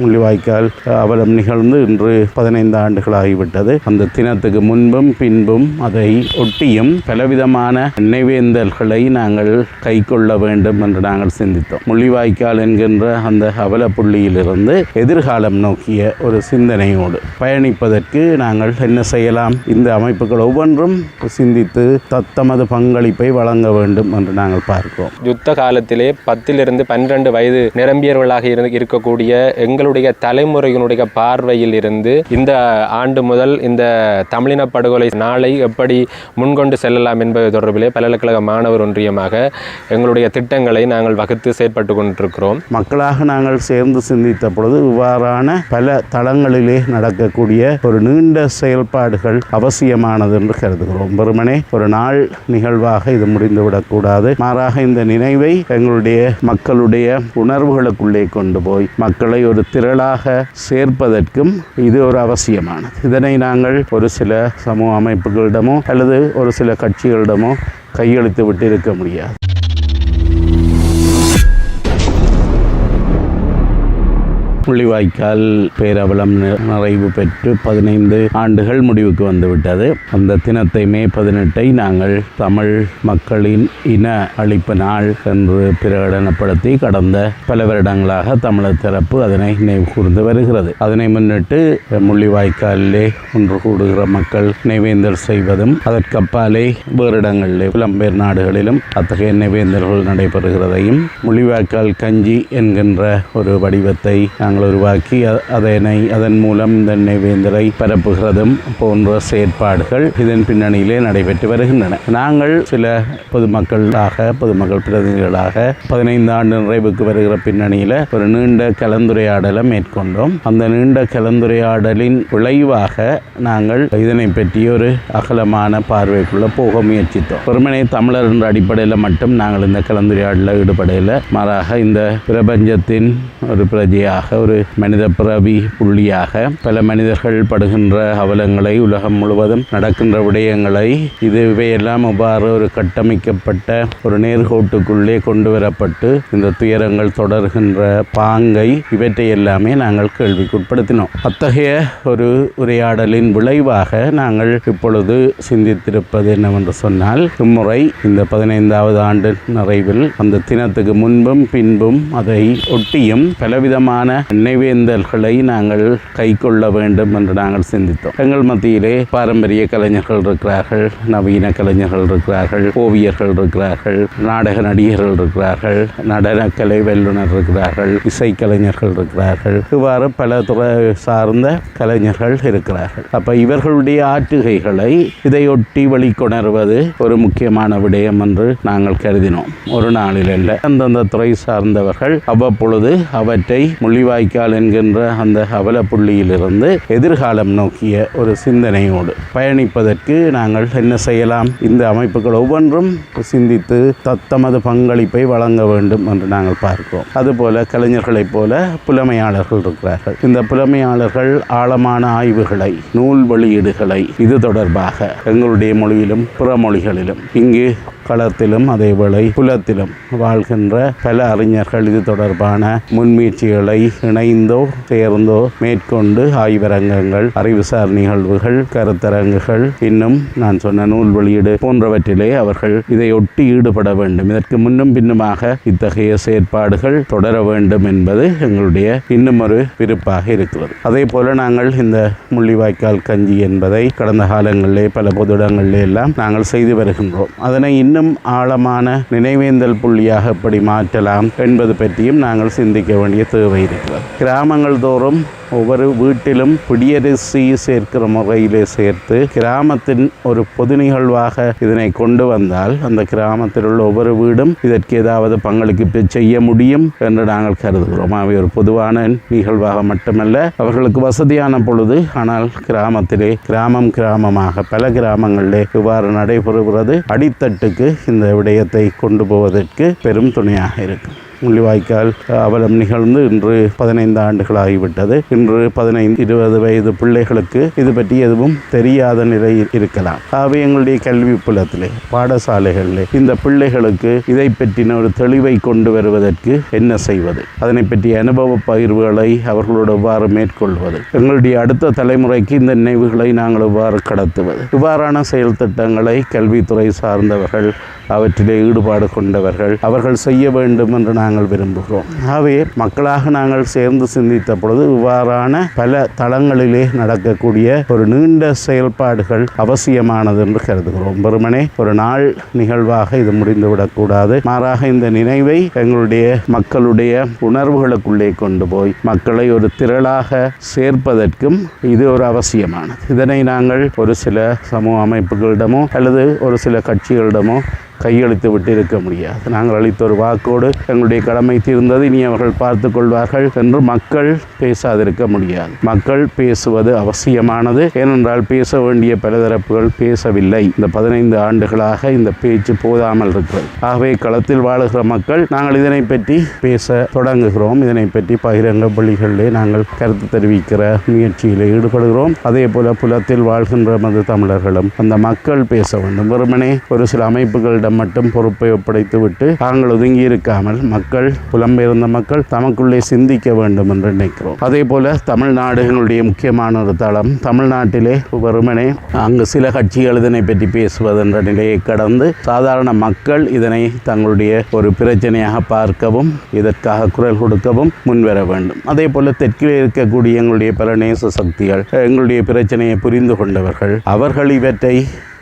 முள்ளிவாய்க்கால் அவலம் நிகழ்ந்து இன்று பதினைந்து ஆண்டுகளாகிவிட்டது அந்த தினத்துக்கு முன்பும் பின்பும் அதை ஒட்டியும் பலவிதமான நினைவேந்தல்களை நாங்கள் கைக்கொள்ள வேண்டும் என்று நாங்கள் சிந்தித்தோம். முள்ளிவாய்க்கால் என்கின்ற அந்த அவல புள்ளியிலிருந்து எதிர்காலம் நோக்கிய ஒரு சிந்தனையோடு பயணிப்பதற்கு நாங்கள் என்ன செய்யலாம்? இந்த அமைப்புகள் ஒவ்வொன்றும் சிந்தித்து தத்தமது பங்களிப்பை வழங்க வேண்டும் என்று நாங்கள் பார்க்கிறோம். யுத்த காலத்திலே பத்திலிருந்து பன்னிரண்டு வயது நிரம்பியவர்களாக இருந்து இருக்கக்கூடிய எங்களுடைய தலைமுறையினுடைய பார்வையில் இருந்து இந்த ஆண்டு முதல் இந்த தமிழின படுகொலை நாளை எப்படி முன்கொண்டு செல்லலாம் என்பது தொடர்பிலே பல்கலைக்கழக மாணவர் ஒன்றியமாக எங்களுடைய திட்டங்களை நாங்கள் வகுத்து செயற்பட்டு கொண்டிருக்கிறோம். மக்களாக நாங்கள் சேர்ந்து சிந்தித்த பொழுது இவ்வாறான பல தளங்களிலே நடக்கக்கூடிய ஒரு நீண்ட செயல்பாடுகள் அவசியமானது என்று கருதுகிறோம். வெறுமனே ஒரு நாள் நிகழ்வாக இது முடிந்துவிடக்கூடாது மாறாக இந்த நினைவை எங்களுடைய மக்களுடைய உணர்வுகளுக்குள்ளே கொண்டு போய் மக்களை ஒரு திரளாக சேர்ப்பதற்கும் இது ஒரு அவசியமானது. இதனை நாங்கள் ஒரு சில சமூக அமைப்புகளிடமோ அல்லது ஒரு சில கட்சிகளிடமோ கையெழுத்து விட்டு இருக்க முடியாது. முள்ளிவாய்க்கால் பேரவலம் நிறைவு பெற்று பதினைந்து ஆண்டுகள் முடிவுக்கு வந்துவிட்டது. அந்த தினத்தை மே பதினெட்டை நாங்கள் தமிழ் மக்களின் இன அழிப்பு நாள் என்று பிரகடனப்படுத்தி கடந்த பல வருடங்களாக தமிழர் தரப்பு அதனை நினைவு கூர்ந்து வருகிறது. அதனை முன்னிட்டு முள்ளிவாய்க்காலிலே ஒன்று கூடுகிற மக்கள் நினைவேந்தல் செய்வதும் அதற்கப்பாலே வேறு இடங்களிலே புலம்பெயர் நாடுகளிலும் அத்தகைய நினைவேந்தல்கள் நடைபெறுகிறதையும் முள்ளிவாய்க்கால் கஞ்சி என்கின்ற ஒரு வடிவத்தை நாங்கள் நாங்கள் உருவாக்கி அதனை அதன் மூலம் இந்த நினைவேந்தலை பரப்புகிறதும் போன்ற செயற்பாடுகள் இதன் பின்னணியிலே நடைபெற்று வருகின்றன. நாங்கள் சில பொதுமக்களாக பொதுமக்கள் பிரதிநிதிகளாக பதினைந்து ஆண்டு நிறைவுக்கு வருகிற பின்னணியில் ஒரு நீண்ட கலந்துரையாடலை மேற்கொண்டோம். அந்த நீண்ட கலந்துரையாடலின் விளைவாக நாங்கள் இதனை பற்றி ஒரு அகலமான பார்வைக்குள்ள போக முயற்சித்தோம். ஒருமனை தமிழர் என்ற அடிப்படையில் மட்டும் நாங்கள் இந்த கலந்துரையாடலில் ஈடுபடையில் மாறாக இந்த பிரபஞ்சத்தின் ஒரு பிரஜையாக ஒரு மனித பிறவி புள்ளியாக பல மனிதர்கள் படுகின்ற அவலங்களை உலகம் முழுவதும் நடக்கின்ற விடயங்களை இது இவையெல்லாம் அவ்வாறு ஒரு கட்டமைக்கப்பட்ட ஒரு நேர்கோட்டுக்குள்ளே கொண்டு வரப்பட்டு இந்த துயரங்கள் தொடர்கின்ற பாங்கை இவற்றை எல்லாமே நாங்கள் கேள்விக்குட்படுத்தினோம். அத்தகைய ஒரு உரையாடலின் விளைவாக நாங்கள் இப்பொழுது சிந்தித்திருப்பது என்னவென்று சொன்னால் இம்முறை இந்த பதினைந்தாவது ஆண்டு நிறைவில் அந்த தினத்துக்கு முன்பும் பின்பும் அதை ஒட்டியும் பலவிதமான நினைவேந்தல்களை நாங்கள் கைக்கொள்ள வேண்டும் என்று நாங்கள் சிந்தித்தோம். எங்கள் மத்தியிலே பாரம்பரிய கலைஞர்கள் இருக்கிறார்கள் நவீன கலைஞர்கள் இருக்கிறார்கள் ஓவியர்கள் இருக்கிறார்கள் நாடக நடிகர்கள் இருக்கிறார்கள் நடனக்கலை வல்லுநர் இருக்கிறார்கள் இசைக்கலைஞர்கள் இருக்கிறார்கள். இவ்வாறு பல துறை சார்ந்த கலைஞர்கள் இருக்கிறார்கள். அப்ப இவர்களுடைய ஆற்றுகைகளை இதையொட்டி வெளிக்கொணர்வது ஒரு முக்கியமான விடயம் என்று நாங்கள் கருதினோம். ஒரு நாளில் அல்ல. அந்தந்த துறை சார்ந்தவர்கள் அவ்வப்பொழுது அவற்றை வாய்க்கால் என்கின்ற அந்த அவல புள்ளியிலிருந்து எதிர்காலம் நோக்கிய ஒரு சிந்தனையோடு பயணிப்பதற்கு நாங்கள் என்ன செய்யலாம்? இந்த அமைப்புகள் ஒவ்வொன்றும் சிந்தித்து தத்தமது பங்களிப்பை வழங்க வேண்டும் என்று நாங்கள் பார்க்கிறோம். அதுபோல கலைஞர்களைப் போல புலமையாளர்கள் இருக்கிறார்கள். இந்த புலமையாளர்கள் ஆழமான ஆய்வுகளை நூல் வெளியீடுகளை இது தொடர்பாக எங்களுடைய மொழியிலும் பிற மொழிகளிலும் இங்கு களத்திலும் அதேவேளை புலத்திலும் வாழ்கின்ற பல அறிஞர்கள் இது தொடர்பான முன்முயற்சிகளை இணைந்தோ சேர்ந்தோ மேற்கொண்டு ஆய்வரங்கங்கள் அறிவுசார் நிகழ்வுகள் கருத்தரங்குகள் இன்னும் நான் சொன்ன நூல் வெளியீடு போன்றவற்றிலே அவர்கள் இதையொட்டி ஈடுபட வேண்டும். இதற்கு முன்னும் பின்னுமாக இத்தகைய செயற்பாடுகள் தொடர வேண்டும் என்பது எங்களுடைய இன்னும் ஒரு விருப்பாக இருக்கிறது. அதே போல நாங்கள் இந்த முள்ளிவாய்க்கால் கஞ்சி என்பதை கடந்த காலங்களிலே பல பொது இடங்களிலே எல்லாம் நாங்கள் செய்து வருகின்றோம். அதனை இன்னும் இன்னும் ஆழமான நினைவேந்தல் புள்ளியாக எப்படி மாற்றலாம் என்பது பற்றியும் நாங்கள் சிந்திக்க வேண்டிய தேவை இருக்கிறது. கிராமங்கள் தோறும் ஒவ்வொரு வீட்டிலும் பிடியரிசி சேர்க்கிற முறையிலே சேர்த்து கிராமத்தின் ஒரு பொது நிகழ்வாக இதனை கொண்டு வந்தால் அந்த கிராமத்தில் உள்ள ஒவ்வொரு வீடும் இதற்கு ஏதாவது பங்களிப்பு செய்ய முடியும் என்று நாங்கள் கருதுகிறோம். அவை ஒரு பொதுவான நிகழ்வாக மட்டுமல்ல அவர்களுக்கு வசதியான பொழுது ஆனால் கிராமத்திலே கிராமம் கிராமமாக பல கிராமங்களிலே இவ்வாறு நடைபெறுகிறது. அடித்தட்டுக்கு இந்த விடயத்தை கொண்டு போவதற்கு பெரும் துணையாக இருக்கும் முள்ளிவாய்க்கால் அவலம் நிகழ்ந்து இன்று பதினைந்து ஆண்டுகள் ஆகிவிட்டது இன்று பதினைந்து இருபது வயது பிள்ளைகளுக்கு இது பற்றி எதுவும் தெரியாத நிலையில் இருக்கலாம். ஆகவே எங்களுடைய கல்வி புலத்திலே பாடசாலைகளிலே இந்த பிள்ளைகளுக்கு இதை பற்றின ஒரு தெளிவை கொண்டு வருவதற்கு என்ன செய்வது? அதனை பற்றிய அனுபவ பகிர்வுகளை அவர்களோடு எவ்வாறு மேற்கொள்வது? எங்களுடைய அடுத்த தலைமுறைக்கு இந்த நினைவுகளை நாங்கள் எவ்வாறு கடத்துவது? இவ்வாறான செயல் திட்டங்களை கல்வித்துறை சார்ந்தவர்கள் அவற்றிலே ஈடுபாடு கொண்டவர்கள் அவர்கள் செய்ய வேண்டும் என்று நாங்கள் விரும்புகிறோம். ஆகவே மக்களாக நாங்கள் சேர்ந்து சிந்தித்த பொழுது இவ்வாறான பல தளங்களிலே நடக்கக்கூடிய ஒரு நீண்ட செயல்பாடுகள் அவசியமானது என்று கருதுகிறோம். வெறுமனே ஒரு நாள் நிகழ்வாக இது முடிந்துவிடக்கூடாது மாறாக இந்த நினைவை எங்களுடைய மக்களுடைய உணர்வுகளுக்குள்ளே கொண்டு போய் மக்களை ஒரு திரளாக சேர்ப்பதற்கும் இது ஒரு அவசியமானது. இதனை நாங்கள் ஒரு சில சமூக அமைப்புகளிடமோ அல்லது ஒரு சில கட்சிகளிடமோ கையளித்து விட்டு இருக்க முடியாது. நாங்கள் அளித்த ஒரு வாக்கோடு எங்களுடைய கடமை தீர்ந்தது. இனி அவர்கள் பார்த்து கொள்வார்கள் என்று மக்கள் பேசாதிருக்க முடியாது. மக்கள் பேசுவது அவசியமானது. ஏனென்றால் பேச வேண்டிய பலதரப்புகள் பேசவில்லை. இந்த பதினைந்து ஆண்டுகளாக இந்த பேச்சு போதாமல் இருக்கிறது. ஆகவே களத்தில் வாழுகிற மக்கள் நாங்கள் இதனை பற்றி பேச தொடங்குகிறோம். இதனை பற்றி பகிரங்க பள்ளிகளிலே நாங்கள் கருத்து தெரிவிக்கிற முயற்சியில் ஈடுபடுகிறோம். அதே போல புலத்தில் வாழ்கின்ற மது தமிழர்களும் அந்த மக்கள் பேச வேண்டும். வெறுமனே ஒரு சில அமைப்புகளிடம் மட்டும் பொறுப்பை ஒப்படைத்து விட்டு தாங்கள் ஒதுங்கி இருக்காமல் மக்கள் புலம்பெயர்ந்த மக்கள் தமக்குள்ளே சிந்திக்க வேண்டும் என்று நினைக்கிறோம். அதே போல தமிழ்நாடு எங்களுடைய முக்கியமான ஒரு தளம் தமிழ்நாட்டிலே வெறுமனே அங்கு சில கட்சிகள் இதனை பற்றி பேசுவதென்ற நிலையை கடந்து சாதாரண மக்கள் இதனை தங்களுடைய ஒரு பிரச்சனையாக பார்க்கவும் இதற்காக குரல் கொடுக்கவும் முன்வர வேண்டும். அதே போல தெற்கில் இருக்கக்கூடிய எங்களுடைய பல நேச சக்திகள் எங்களுடைய பிரச்சனையை புரிந்து கொண்டவர்கள் அவர்கள் இவற்றை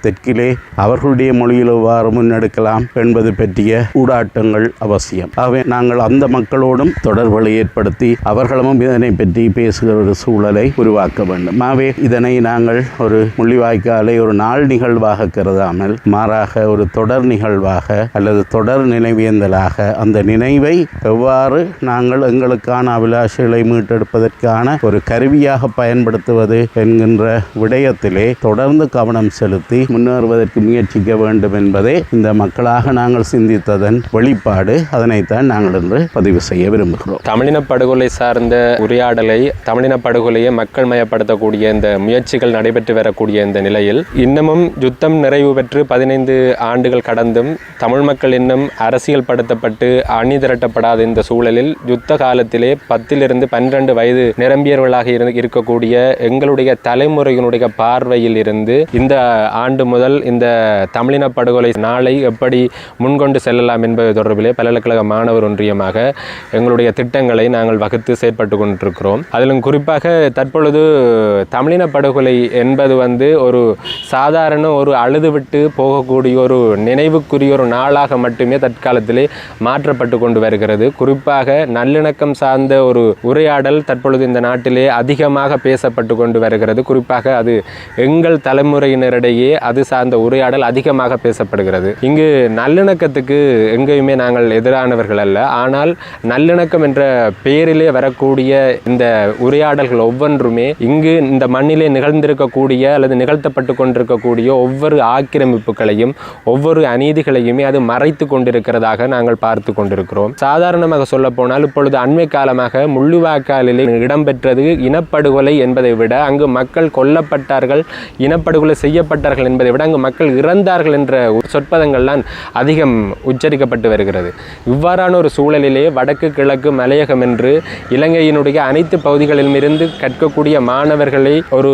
தெற்கிலே அவர்களுடைய மொழியில் எவ்வாறு முன்னெடுக்கலாம் என்பது பற்றிய ஊடாட்டங்கள் அவசியம். ஆகவே நாங்கள் அந்த மக்களோடும் தொடர்புகளை ஏற்படுத்தி அவர்களும் இதனை பற்றி பேசுகிற ஒரு சூழலை உருவாக்க வேண்டும். ஆகவே இதனை நாங்கள் ஒரு முள்ளிவாய்க்காலை ஒரு நாள் நிகழ்வாக கருதாமல் மாறாக ஒரு தொடர் நிகழ்வாக அல்லது தொடர் நினைவேந்தலாக அந்த நினைவை எவ்வாறு நாங்கள் எங்களுக்கான அபிலாஷைகளை மீட்டெடுப்பதற்கான ஒரு கருவியாக பயன்படுத்துவது என்கின்ற விடயத்திலே தொடர்ந்து கவனம் செலுத்தி முன்னேறுவதற்கு முயற்சிக்க வேண்டும் என்பதே இந்த மக்களாக நாங்கள் சிந்தித்ததன் வெளிப்பாடு. அதனைத்தான் நாங்கள் இன்று பதிவு செய்ய விரும்புகிறோம். தமிழின படுகொலை சார்ந்த உரையாடலை தமிழின படுகொலையை மக்கள் மயப்படுத்தக்கூடிய இந்த முயற்சிகள் நடைபெற்று வரக்கூடிய இந்த நிலையில் இன்னமும் யுத்தம் நிறைவு பெற்று பதினைந்து ஆண்டுகள் கடந்தும் தமிழ் மக்கள் இன்னும் அரசியல் படுத்தப்பட்டு அணி திரட்டப்படாத இந்த சூழலில் யுத்த காலத்திலே பத்திலிருந்து பன்னிரண்டு வயது நிரம்பியவர்களாக இருந்து இருக்கக்கூடிய எங்களுடைய தலைமுறையினுடைய பார்வையில் இருந்து இந்த ஆண்டு முதல் இந்த தமிழின படுகொலை நாளை எப்படி முன்கொண்டு செல்லலாம் என்பது தொடர்பிலே பல்கலைக்கழக மாணவர் ஒன்றியமாக எங்களுடைய திட்டங்களை நாங்கள் வகுத்து செயற்பட்டு கொண்டிருக்கிறோம். அதிலும் குறிப்பாக தற்பொழுது தமிழின படுகொலை என்பது வந்து ஒரு சாதாரண ஒரு அழுதுவிட்டு போகக்கூடிய ஒரு நினைவுக்குரிய ஒரு நாளாக மட்டுமே தற்காலத்திலே மாற்றப்பட்டு கொண்டு வருகிறது. குறிப்பாக நல்லிணக்கம் சார்ந்த ஒரு உரையாடல் தற்பொழுது இந்த நாட்டிலே அதிகமாக பேசப்பட்டு கொண்டு வருகிறது. குறிப்பாக அது எங்கள் தலைமுறையினரிடையே அது சார்ந்த உரையாடல் அதிகமாக பேசப்படுகிறது. இங்கு நல்லிணக்கத்துக்கு எங்கேயுமே நாங்கள் எதிரானவர்கள் அல்ல. ஆனால் நல்லிணக்கம் என்ற பெயரிலே வரக்கூடிய இந்த உரையாடல்கள் ஒவ்வொன்றுமே இங்கு இந்த மண்ணிலே நிகழ்ந்திருக்கக்கூடிய அல்லது நிகழ்த்தப்பட்டு கொண்டிருக்கக்கூடிய ஒவ்வொரு ஆக்கிரமிப்புகளையும் ஒவ்வொரு அநீதிகளையுமே அது மறைத்து கொண்டிருக்கிறதாக நாங்கள் பார்த்து கொண்டிருக்கிறோம். சாதாரணமாக சொல்ல போனால் இப்பொழுது அண்மை காலமாக முள்ளுவாக்காலிலே இடம்பெற்றது இனப்படுகொலை என்பதை விட அங்கு மக்கள் கொல்லப்பட்டார்கள் இனப்படுகொலை செய்யப்பட்டார்கள் என்பது விட அங்கு மக்கள் இறந்தார்கள் என்ற சொற்பதங்கள்லாம் அதிகம் உச்சரிக்கப்பட்டு வருகிறது. இவ்வாறான ஒரு சூழலிலே வடக்கு கிழக்கு மலையகம் என்று இலங்கையினுடைய அனைத்து பகுதிகளிலும் இருந்து கற்கக்கூடிய மாணவர்களை ஒரு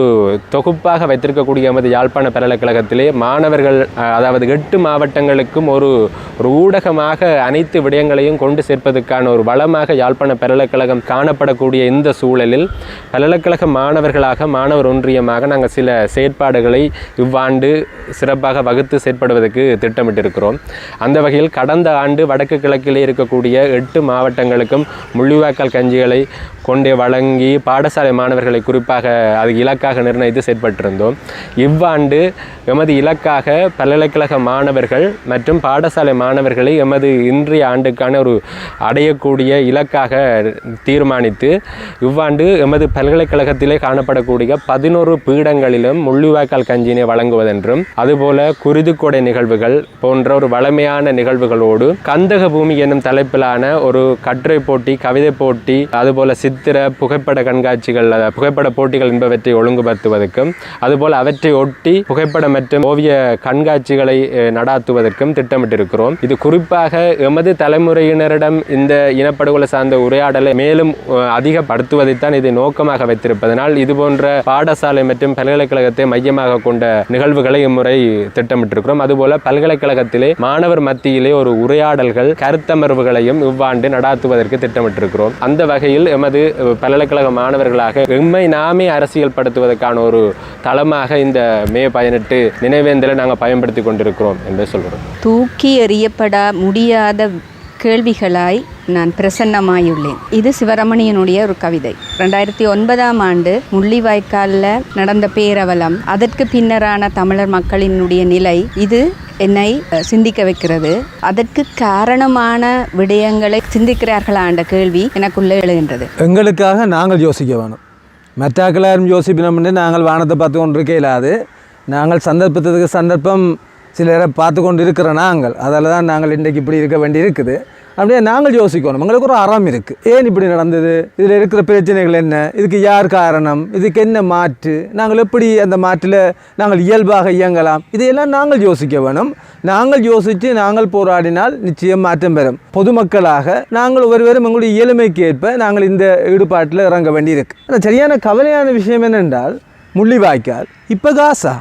தொகுப்பாக வைத்திருக்கக்கூடிய எமது யாழ்ப்பாண பல்கலைக்கழகத்திலே மாணவர்கள் அதாவது எட்டு மாவட்டங்களுக்கும் ஒரு ஒரு ஊடகமாக அனைத்து விடயங்களையும் கொண்டு சேர்ப்பதற்கான ஒரு வளமாக யாழ்ப்பாண பல்கலைக்கழகம் காணப்படக்கூடிய இந்த சூழலில் பல்கலைக்கழக மாணவர்களாக மாணவர் ஒன்றியமாக நாங்கள் சில செயற்பாடுகளை இவ்வாண்டு சிறப்பாக வகுத்து செயற்படுவதற்கு திட்டமிட்டிருக்கிறோம். அந்த வகையில் கடந்த ஆண்டு வடக்கு கிழக்கிலே இருக்கக்கூடிய எட்டு மாவட்டங்களுக்கும் முள்ளிவாய்க்கால் கஞ்சிகளை கொண்டே வழங்கி பாடசாலை மாணவர்களை குறிப்பாக அது இலக்காக நிர்ணயித்து செயற்பட்டிருந்தோம். இவ்வாண்டு எமது இலக்காக பல்கலைக்கழக மாணவர்கள் மற்றும் பாடசாலை மாணவர்களை எமது இன்றைய ஆண்டுக்கான ஒரு அடையக்கூடிய இலக்காக தீர்மானித்து இவ்வாண்டு எமது பல்கலைக்கழகத்திலே காணப்படக்கூடிய பதினோரு பீடங்களிலும் முள்ளிவாய்க்கால் கஞ்சினை வழங்குவதென்றும் அதுபோல குருதுக்கொடை நிகழ்வுகள் போன்ற ஒரு வளமையான நிகழ்வுகளோடு கந்தக பூமி என்னும் தலைப்பிலான ஒரு கட்டுரை போட்டி கவிதை போட்டி அதுபோல சித்திர புகைப்பட கண்காட்சிகள் புகைப்பட போட்டிகள் என்பவற்றை ஒழுங்குபடுத்துவதற்கும் அதுபோல் அவற்றை ஒட்டி புகைப்படம் மற்றும் ஓவிய கண்காட்சிகளை நடாத்துவதற்கும் திட்டமிட்டிருக்கிறோம். இது குறிப்பாக எமது தலைமுறையினரிடம் இந்த இனப்படுகொலை சார்ந்த உரையாடலை மேலும் அதிகப்படுத்துவதைத்தான் இதை நோக்கமாக வைத்திருப்பதனால் இது போன்ற பாடசாலை மற்றும் பல்கலைக்கழகத்தை மையமாக கொண்ட நிகழ்வுகளை இம்முறை திட்டமிட்டிருக்கிறோம். அதுபோல பல்கலைக்கழகத்திலே மாணவர் மத்தியிலே ஒரு உரையாடல்கள் கருத்தமர்வுகளையும் இவ்வாண்டு நடாத்துவதற்கு திட்டமிட்டிருக்கிறோம். அந்த வகையில் எமது பல்கலைக்கழக மாணவர்களாக எம்மை நாமே அரசியல் படுத்துவதற்கான ஒரு தளமாக இந்த மே பதினெட்டு நினைவேந்தலை நாங்கள் பயன்படுத்தி கொண்டிருக்கிறோம் என்று சொல்கிறோம் தூக்கி எறியப்பட முடியாத கேள்விகளாய் நான் பிரசன்னமாயுள்ளேன். இது சிவரமணியனுடைய ஒரு கவிதை. ரெண்டாயிரத்தி ஒன்பதாம் ஆண்டு முள்ளிவாய்க்காலில் நடந்த பேரவலம் அதற்கு பின்னரான தமிழர் மக்களினுடைய நிலை இது என்னை சிந்திக்க வைக்கிறது. அதற்கு காரணமான விடயங்களை சிந்திக்கிறார்களா என்ற கேள்வி எனக்குள்ளே எழுகின்றது. எங்களுக்காக நாங்கள் யோசிக்க வேணும். மற்றாக்களாரும் யோசிப்பினோம்னு நாங்கள் வானத்தை பார்த்து கொண்டு இல்லாது நாங்கள் சந்தர்ப்பத்துக்கு சந்தர்ப்பம் சிலரை பார்த்து கொண்டு இருக்கிற நாங்கள். அதில் தான் நாங்கள் இன்றைக்கு இப்படி இருக்க வேண்டி இருக்குது அப்படியே நாங்கள் யோசிக்கணும். எங்களுக்கு ஒரு அறம் இருக்குது ஏன் இப்படி நடந்தது? இதில் இருக்கிற பிரச்சனைகள் என்ன? இதுக்கு யார் காரணம்? இதுக்கு என்ன மாற்று? நாங்கள் எப்படி அந்த மாற்றில் நாங்கள் இயல்பாக இயங்கலாம்? இதையெல்லாம் நாங்கள் யோசிக்க வேணும். நாங்கள் யோசித்து நாங்கள் போராடினால் நிச்சயம் மாற்றம் பெறும். பொதுமக்களாக நாங்கள் ஒருவரும் எங்களுடைய இயலுமைக்கு ஏற்ப நாங்கள் இந்த ஈடுபாட்டில் இறங்க வேண்டியிருக்கு. ஆனால் சரியான கவலையான விஷயம் என்னென்றால் முள்ளிவாய்க்கால் இப்போ காசா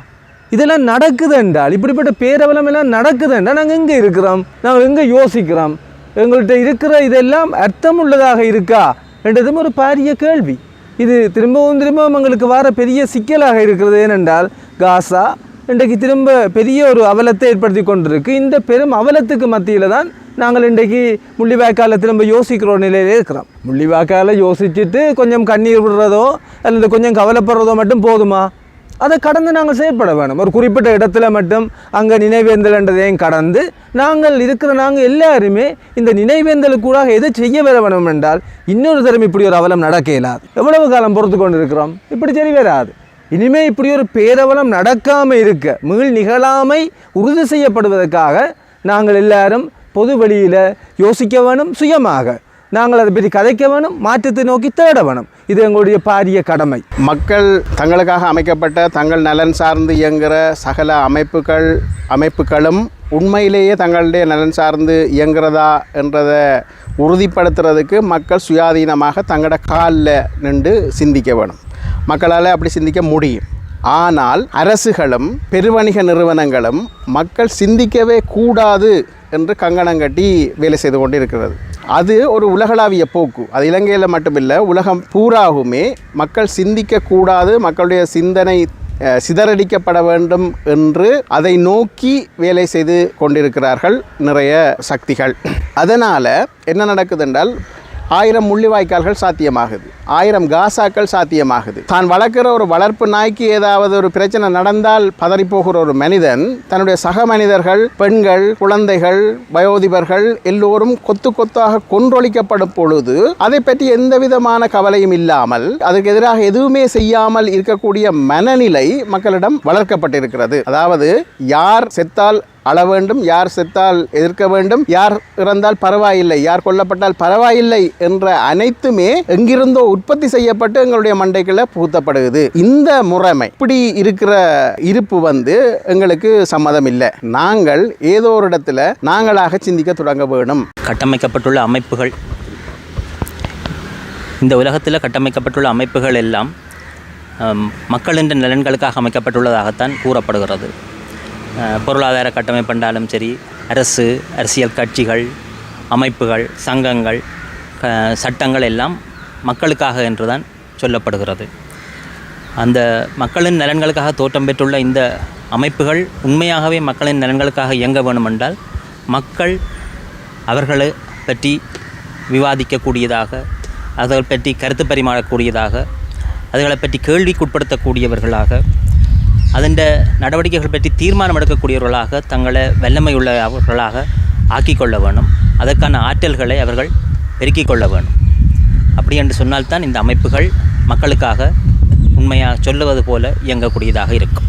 இதெல்லாம் நடக்குது என்றால் இப்படிப்பட்ட பேரவலம் எல்லாம் நடக்குது என்றால் நாங்கள் எங்கே இருக்கிறோம்? நாங்கள் எங்கே யோசிக்கிறோம்? எங்கள்கிட்ட இருக்கிற இதெல்லாம் அர்த்தம் உள்ளதாக இருக்கா என்றதும் ஒரு பாரிய கேள்வி. இது திரும்பவும் திரும்பவும் எங்களுக்கு வர பெரிய சிக்கலாக இருக்கிறது ஏனென்றால் காசா இன்றைக்கு திரும்ப பெரிய ஒரு அவலத்தை ஏற்படுத்தி கொண்டிருக்கு. இந்த பெரும் அவலத்துக்கு மத்தியில் தான் நாங்கள் இன்றைக்கு முள்ளிவாய்க்கால திரும்ப யோசிக்கிற நிலையிலே இருக்கிறோம். முள்ளிவாய்க்கால யோசிச்சுட்டு கொஞ்சம் கண்ணீர் விடுறதோ அல்லது கொஞ்சம் கவலைப்படுறதோ மட்டும் போதுமா? அதை கடந்து நாங்கள் செயற்பட வேணும் ஒரு குறிப்பிட்ட இடத்துல மட்டும் அங்கே நினைவேந்தல்ன்றதையும் கடந்து நாங்கள் இருக்கிற நாங்கள் எல்லாருமே இந்த நினைவேந்தலுக்கூடாக எதை செய்ய வர வேணும் என்றால் இன்னொரு தரம் இப்படி ஒரு அவலம் நடக்க இயலாது எவ்வளவு காலம் பொறுத்து கொண்டு இருக்கிறோம் இப்படி சரி வராது. இனிமே இப்படி ஒரு பேரவலம் நடக்காமல் இருக்க மீள் நிகழாமை உறுதி செய்யப்படுவதற்காக நாங்கள் எல்லாரும் பொது வழியில் யோசிக்க வேணும் சுயமாக. நாங்கள் அதை பற்றி கதைக்க வேணும் மாற்றத்தை நோக்கி தேட வேணும். இது எங்களுடைய பாரிய கடமை. மக்கள் தங்களுக்காக அமைக்கப்பட்ட தங்கள் நலன் சார்ந்து இயங்குகிற சகல அமைப்புகள் அமைப்புகளும் உண்மையிலேயே தங்களுடைய நலன் சார்ந்து இயங்குறதா என்றதை உறுதிப்படுத்துறதுக்கு மக்கள் சுயாதீனமாக தங்களோட காலில் நின்று சிந்திக்க வேணும். மக்களால் அப்படி சிந்திக்க முடியும். ஆனால் அரசுகளும் பெருவணிக நிறுவனங்களும் மக்கள் சிந்திக்கவே கூடாது என்று கங்கணம் கட்டி வேலை செய்து கொண்டு இருக்கிறது அது ஒரு உலகளாவிய போக்கு. அது இலங்கையில் மட்டுமில்லை உலகம் பூராகுமே மக்கள் சிந்திக்கக்கூடாது மக்களுடைய சிந்தனை சிதறடிக்கப்பட வேண்டும் என்று அதை நோக்கி வேலை செய்து கொண்டிருக்கிறார்கள் நிறைய சக்திகள். அதனால் என்ன நடக்குது என்றால் ஆயிரம் முள்ளிவாய்க்கால்கள் சாத்தியமாகுது. ஆயிரம் காசாக்கள் சாத்தியமாகுது. தான் வளர்க்குற ஒரு வளர்ப்பு நாய்க்கு ஏதாவது ஒரு பிரச்சனை நடந்தால் பதறிப்போகிற ஒரு மனிதன் தன்னுடைய சக மனிதர்கள் பெண்கள் குழந்தைகள் வயோதிபர்கள் எல்லோரும் கொத்து கொத்தாக கொன்றொழிக்கப்படும் பொழுது அதை பற்றி எந்த விதமான கவலையும் இல்லாமல் அதற்கு எதிராக எதுவுமே செய்யாமல் இருக்கக்கூடிய மனநிலை மக்களிடம் வளர்க்கப்பட்டிருக்கிறது. அதாவது யார் செத்தால் அழ வேண்டும் யார் செத்தால் எதிர்க்க வேண்டும். யார் இறந்தால் பரவாயில்லை. யார் கொல்லப்பட்டால் பரவாயில்லை என்ற அனைத்துமே எங்கிருந்தோ உற்பத்தி செய்யப்பட்டு எங்களுடைய மண்டைக்குள்ள புகுத்தப்படுகிறது இந்த முறைமை இப்படி இருக்கிற இருப்பு வந்து எங்களுக்கு சம்மதம் இல்லை நாங்கள் ஏதோ ஒரு இடத்துல நாங்களாக சிந்திக்க தொடங்க வேணும். கட்டமைக்கப்பட்டுள்ள அமைப்புகள் இந்த உலகத்தில் கட்டமைக்கப்பட்டுள்ள அமைப்புகள் எல்லாம் மக்களின் நலன்களுக்காக அமைக்கப்பட்டுள்ளதாகத்தான் கூறப்படுகிறது. பொருளாதார கட்டமைப்புண்டாலும் சரி அரசு அரசியல் கட்சிகள் அமைப்புகள் சங்கங்கள் க- சட்டங்கள் எல்லாம் மக்களுக்காக என்றுதான் சொல்லப்படுகிறது. அந்த மக்களின் நலன்களுக்காக தோற்றம் பெற்றுள்ள இந்த அமைப்புகள் உண்மையாகவே மக்களின் நலன்களுக்காக இயங்க வேண்டுமென்றால் மக்கள் அவர்களை பற்றி விவாதிக்கக்கூடியதாக அதை பற்றி கருத்து பரிமாறக்கூடியதாக அதுகளை பற்றி கேள்விக்குட்படுத்தக்கூடியவர்களாக அதன் நடவடிக்கைகள் பற்றி தீர்மானம் எடுக்கக்கூடியவர்களாக தங்களை வல்லமையுள்ளவர்களாக ஆக்கிக்கொள்ள வேணும் அதற்கான ஆற்றல்களை அவர்கள் பெருக்கிக் கொள்ள வேணும் அப்படி என்று சொன்னால்தான் இந்த அமைப்புகள் மக்களுக்காக உண்மையாக சொல்லுவது போல இயங்கக்கூடியதாக இருக்கும்.